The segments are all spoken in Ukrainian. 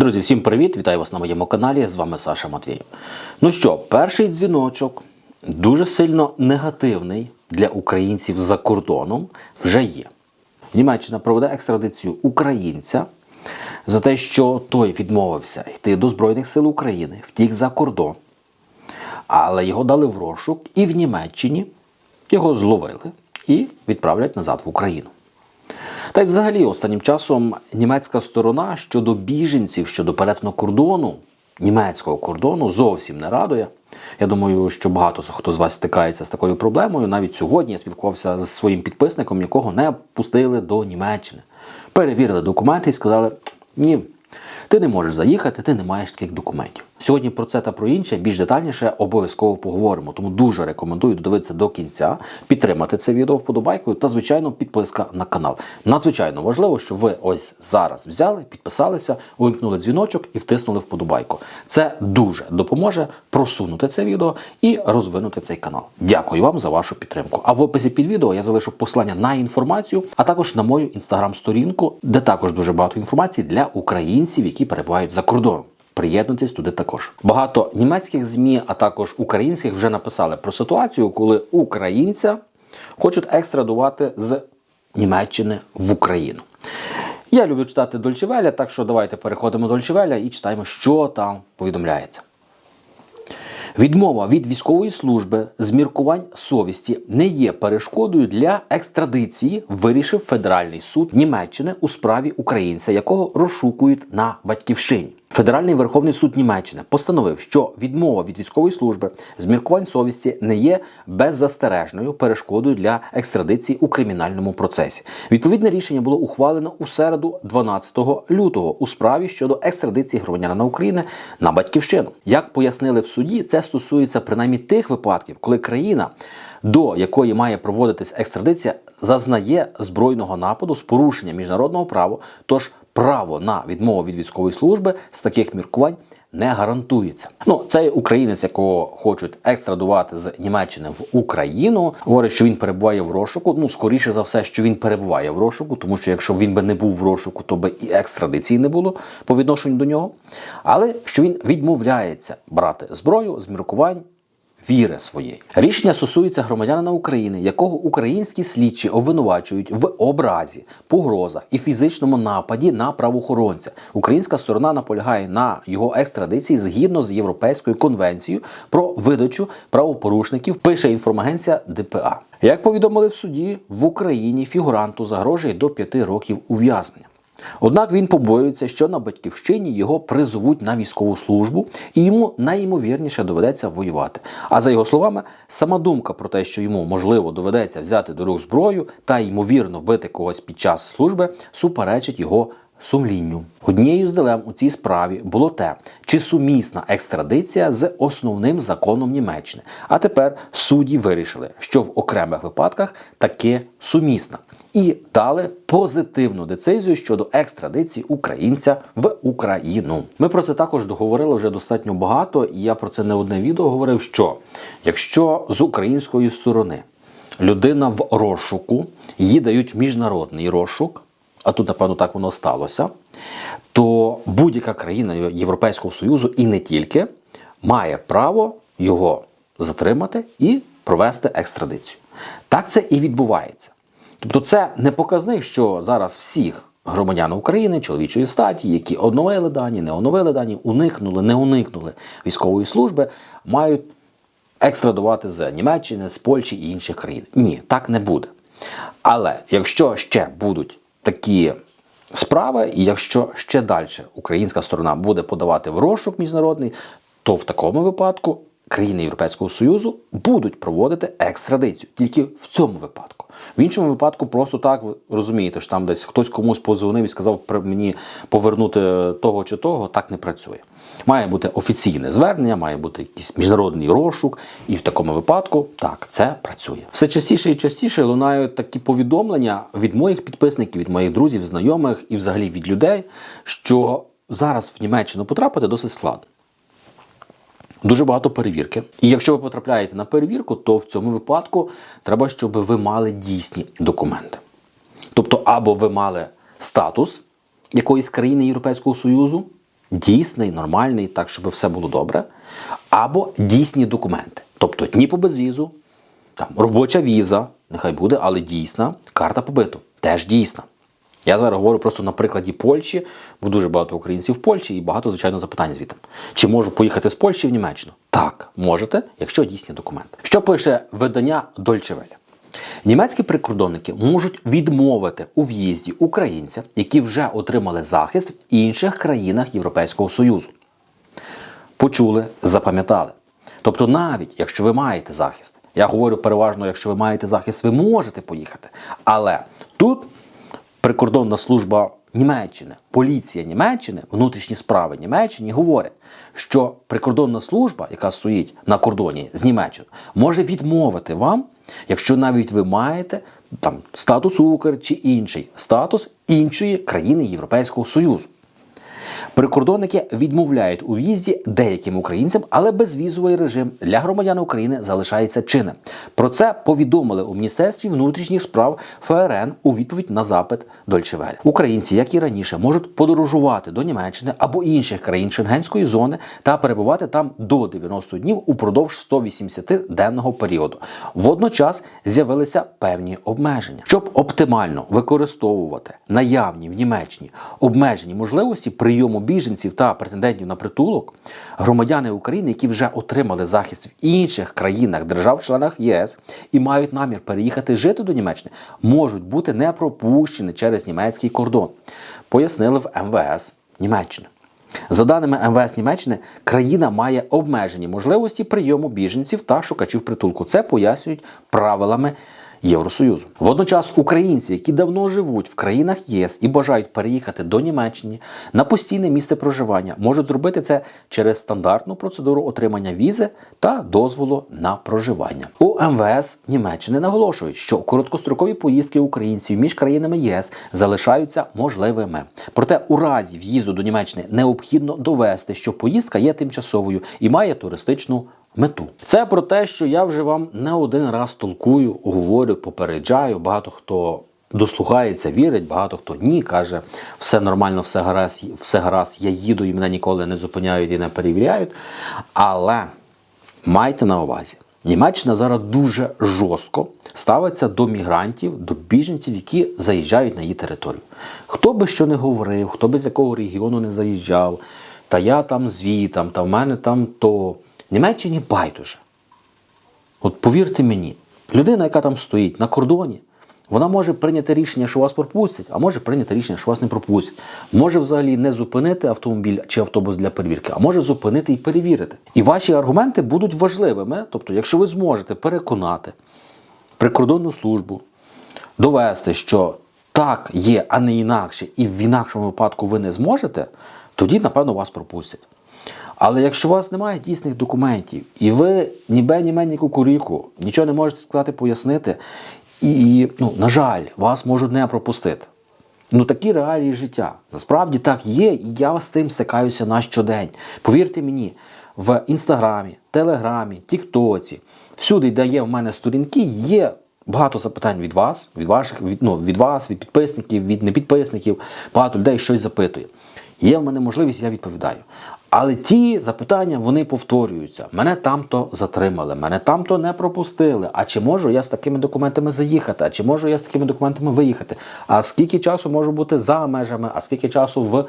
Друзі, всім привіт! Вітаю вас на моєму каналі. З вами Саша Матвієв. Ну що, перший дзвіночок дуже сильно негативний для українців за кордоном вже є. Німеччина проведе екстрадицію українця за те, що той відмовився йти до Збройних сил України, втік за кордон, але його дали в розшук і в Німеччині його зловили і відправлять назад в Україну. Та й взагалі останнім часом німецька сторона щодо біженців, щодо перетину кордону, німецького кордону зовсім не радує. Я думаю, що багато хто з вас стикається з такою проблемою. Навіть сьогодні я спілкувався з своїм підписником, якого не пустили до Німеччини. Перевірили документи і сказали: ні, ти не можеш заїхати, ти не маєш таких документів. Сьогодні про це та про інше більш детальніше обов'язково поговоримо. Тому дуже рекомендую додивитися до кінця, підтримати це відео вподобайкою та, звичайно, підписка на канал. Надзвичайно важливо, що ви ось зараз взяли, підписалися, увімкнули дзвіночок і втиснули вподобайку. Це дуже допоможе просунути це відео і розвинути цей канал. Дякую вам за вашу підтримку. А в описі під відео я залишу посилання на інформацію, а також на мою інстаграм-сторінку, де також дуже багато інформації для українців, які перебувають за кордоном. Приєднуйтесь туди також. Багато німецьких змі, а також українських, вже написали про ситуацію, коли українця хочуть екстрадувати з Німеччини в Україну. Я люблю читати Дольчевеля, так що давайте переходимо до Дольчевеля і читаємо, що там повідомляється. Відмова від військової служби з міркувань совісті не є перешкодою для екстрадиції, вирішив Федеральний суд Німеччини у справі українця, якого розшукують на батьківщині. Федеральний Верховний суд Німеччини постановив, що відмова від військової служби з міркувань совісті не є беззастережною перешкодою для екстрадиції у кримінальному процесі. Відповідне рішення було ухвалено у середу, 12 лютого, у справі щодо екстрадиції громадянина України на батьківщину. Як пояснили в суді, це стосується принаймні тих випадків, коли країна, до якої має проводитись екстрадиція, зазнає збройного нападу з порушення міжнародного права. Тож право на відмову від військової служби з таких міркувань не гарантується. Ну, цей українець, якого хочуть екстрадувати з Німеччини в Україну, говорить, що він перебуває в розшуку. Ну, скоріше за все, що він перебуває в розшуку, тому що якщо він би не був в розшуку, то би і екстрадиції не було по відношенню до нього. Але що він відмовляється брати зброю з міркувань віри своєї. Рішення стосується громадянина України, якого українські слідчі обвинувачують в образі, погрозах і фізичному нападі на правоохоронця. Українська сторона наполягає на його екстрадиції згідно з Європейською конвенцією про видачу правопорушників. Пише інформагенція ДПА. Як повідомили в суді, в Україні фігуранту загрожує до 5 років ув'язнення. Однак він побоюється, що на батьківщині його призовуть на військову службу, і йому найімовірніше доведеться воювати. А за його словами, сама думка про те, що йому можливо доведеться взяти до рук зброю та ймовірно бити когось під час служби, суперечить його. Сумлінню однією з дилем у цій справі було те, чи сумісна екстрадиція з основним законом Німеччини. А тепер судді вирішили, що в окремих випадках таке сумісна, і дали позитивну децизію щодо екстрадиції українця в Україну. Ми про це також договорили вже достатньо багато, і я про це не одне відео говорив. Що якщо з української сторони людина в розшуку, їй дають міжнародний розшук а тут, напевно, так воно сталося, то будь-яка країна Європейського Союзу і не тільки має право його затримати і провести екстрадицію. Так це і відбувається. Тобто, це не показник, що зараз всіх громадян України, чоловічої статі, які оновили дані, не оновили дані, уникнули, не уникнули військової служби, мають екстрадувати з Німеччини, з Польщі і інших країн. Ні, так не буде. Але якщо ще будуть такі справи, і якщо ще далі українська сторона буде подавати в розшук міжнародний, то в такому випадку країни Європейського Союзу будуть проводити екстрадицію тільки в цьому випадку. В іншому випадку, просто так розумієте, що там десь хтось комусь позвонив і сказав мені повернути того чи того, так не працює. Має бути офіційне звернення, має бути якийсь міжнародний розшук, і в такому випадку так це працює. Все частіше і частіше лунають такі повідомлення від моїх підписників, від моїх друзів, знайомих і взагалі від людей, що зараз в Німеччину потрапити досить складно. Дуже багато перевірки. І якщо ви потрапляєте на перевірку, то в цьому випадку треба, щоб ви мали дійсні документи. Тобто, або ви мали статус якоїсь країни Європейського Союзу, дійсний, нормальний, так, щоб все було добре, або дійсні документи. Тобто ні по безвізу, там, робоча віза, нехай буде, але дійсна, карта побиту, теж дійсна. Я зараз говорю просто на прикладі Польщі, бо дуже багато українців в Польщі і багато, звичайно, запитань звідти. Чи можу поїхати з Польщі в Німеччину? Так, можете, якщо дійсні документи. Що пише видання Welle? Німецькі прикордонники можуть відмовити у в'їзді українця, які вже отримали захист в інших країнах Європейського Союзу. Почули, запам'ятали. Тобто, навіть якщо ви маєте захист, я говорю переважно, якщо ви маєте захист, ви можете поїхати. Але тут прикордонна служба Німеччини, поліція Німеччини, внутрішні справи Німеччини говорять, що прикордонна служба, яка стоїть на кордоні з Німеччиною, може відмовити вам, якщо навіть ви маєте там статус Укр чи інший статус іншої країни Європейського Союзу. Прикордонники відмовляють у в'їзді деяким українцям, але безвізовий режим для громадян України залишається чинним. Про це повідомили у Міністерстві внутрішніх справ ФРН у відповідь на запит Welle. Українці, як і раніше, можуть подорожувати до Німеччини або інших країн Шенгенської зони та перебувати там до 90 днів упродовж 180-денного періоду. Водночас з'явилися певні обмеження, щоб оптимально використовувати наявні в Німеччині обмежені можливості прийому біженців та претендентів на притулок, громадяни України, які вже отримали захист в інших країнах, держав-членах ЄС і мають намір переїхати жити до Німеччини, можуть бути не пропущені через німецький кордон, пояснили в МВС Німеччини. За даними МВС Німеччини, країна має обмежені можливості прийому біженців та шукачів притулку. Це пояснюють правилами Євросоюзу. Водночас українці, які давно живуть в країнах ЄС і бажають переїхати до Німеччини на постійне місце проживання, можуть зробити це через стандартну процедуру отримання візи та дозволу на проживання. У МВС Німеччини наголошують, що короткострокові поїздки українців між країнами ЄС залишаються можливими. Проте, у разі в'їзду до Німеччини необхідно довести, що поїздка є тимчасовою і має туристичну мету. Це про те, що я вже вам не один раз толкую, говорю, попереджаю. Багато хто дослухається, вірить, багато хто ні, каже, все нормально, все гаразд, все гаразд, я їду і мене ніколи не зупиняють і не перевіряють. Але майте на увазі. Німеччина зараз дуже жорстко ставиться до мігрантів, до біженців, які заїжджають на її територію. Хто би що не говорив, хто би з якого регіону не заїжджав, та я там звітам, та в мене там то. Німеччині байдуже. От повірте мені, людина, яка там стоїть на кордоні, вона може прийняти рішення, що вас пропустять, а може прийняти рішення, що вас не пропустять. Може взагалі не зупинити автомобіль чи автобус для перевірки, а може зупинити і перевірити. І ваші аргументи будуть важливими. Тобто, якщо ви зможете переконати прикордонну службу, довести, що так є, а не інакше, і в інакшому випадку ви не зможете, тоді, напевно, вас пропустять. Але якщо у вас немає дійсних документів, і ви ні бе, ні ме, ні кукуріку, нічого не можете сказати, пояснити, і, ну, на жаль, вас можуть не пропустити. Ну такі реалії життя. Насправді так є, і я з тим стикаюся на щодень. Повірте мені, в інстаграмі, телеграмі, тіктоці, всюди, де є в мене сторінки, є багато запитань від вас, від ваших, від, ну, від вас, від підписників, від непідписників. Багато людей щось запитує. Є в мене можливість, я відповідаю. Але ті запитання вони повторюються. Мене там-то затримали, мене там-то не пропустили. А чи можу я з такими документами заїхати? А чи можу я з такими документами виїхати? А скільки часу можу бути за межами, а скільки часу в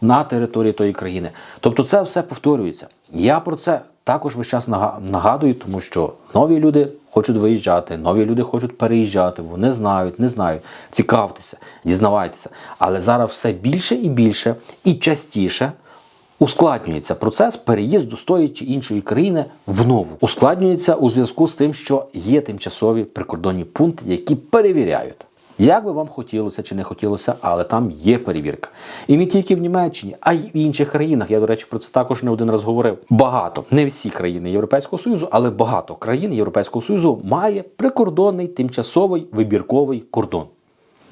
на території тої країни? Тобто це все повторюється. Я про це також весь час нагадую, тому що нові люди хочуть виїжджати, нові люди хочуть переїжджати. Вони знають, не знають. Цікавтеся, дізнавайтеся. Але зараз все більше і більше і частіше. Ускладнюється процес переїзду з тої чи іншої країни в нову. Ускладнюється у зв'язку з тим, що є тимчасові прикордонні пункти, які перевіряють. Як би вам хотілося чи не хотілося, але там є перевірка. І не тільки в Німеччині, а й в інших країнах. Я, до речі, про це також не один раз говорив. Багато, не всі країни Європейського Союзу, але багато країн Європейського Союзу має прикордонний тимчасовий вибірковий кордон.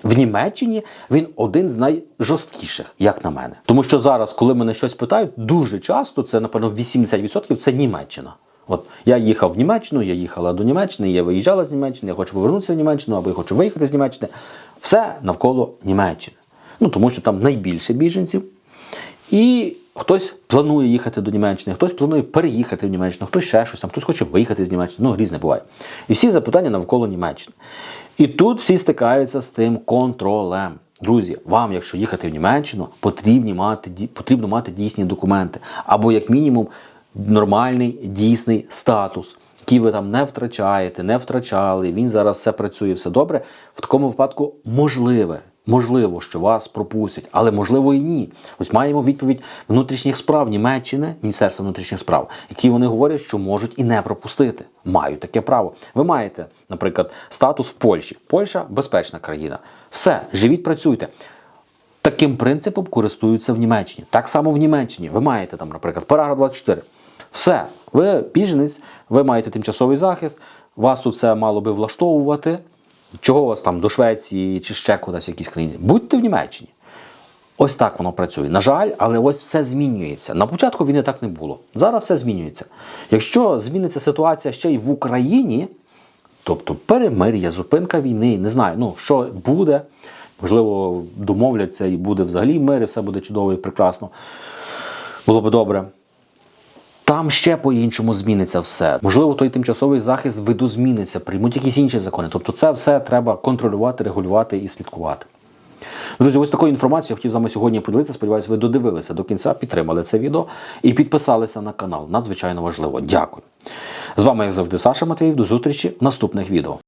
В Німеччині він один з найжорсткіших, як на мене. Тому що зараз, коли мене щось питають, дуже часто це, напевно, 80% це Німеччина. От я їхав в Німеччину, я їхала до Німеччини, я виїжджала з Німеччини, я хочу повернутися в Німеччину, або я хочу виїхати з Німеччини. Все навколо Німеччини. Ну тому що там найбільше біженців. І Хтось планує їхати до Німеччини, хтось планує переїхати в Німеччину, хтось ще щось там, хтось хоче виїхати з Німеччини. Ну, різне буває. І всі запитання навколо Німеччини. І тут всі стикаються з тим контролем. Друзі, вам, якщо їхати в Німеччину, потрібні мати, потрібно мати дійсні документи. Або, як мінімум, нормальний дійсний статус, який ви там не втрачаєте, не втрачали. Він зараз все працює, все добре. В такому випадку можливе. Можливо, що вас пропустять, але можливо і ні. Ось маємо відповідь внутрішніх справ Німеччини, Міністерства внутрішніх справ, які вони говорять, що можуть і не пропустити. Мають таке право. Ви маєте, наприклад, статус в Польщі. Польща безпечна країна. Все, живіть, працюйте. Таким принципом користуються в Німеччині. Так само в Німеччині. Ви маєте там, наприклад, параграф 24. Все, ви біженець, ви маєте тимчасовий захист, вас тут все мало би влаштовувати. Чого вас там до Швеції чи ще кудись в якійсь країні? Будьте в Німеччині. Ось так воно працює. На жаль, але ось все змінюється. На початку війни так не було. Зараз все змінюється. Якщо зміниться ситуація ще й в Україні, тобто перемир'я, зупинка війни, не знаю, ну що буде, можливо, домовляться і буде взагалі мир, і все буде чудово і прекрасно. Було б добре. Там ще по-іншому зміниться все. Можливо, той тимчасовий захист видозміниться, приймуть якісь інші закони. Тобто, це все треба контролювати, регулювати і слідкувати. Друзі, ось такою інформацією хотів з вами сьогодні поділитися. Сподіваюсь, ви додивилися до кінця, підтримали це відео і підписалися на канал. Надзвичайно важливо. Дякую. З вами, як завжди, Саша Матвіїв. До зустрічі в наступних відео.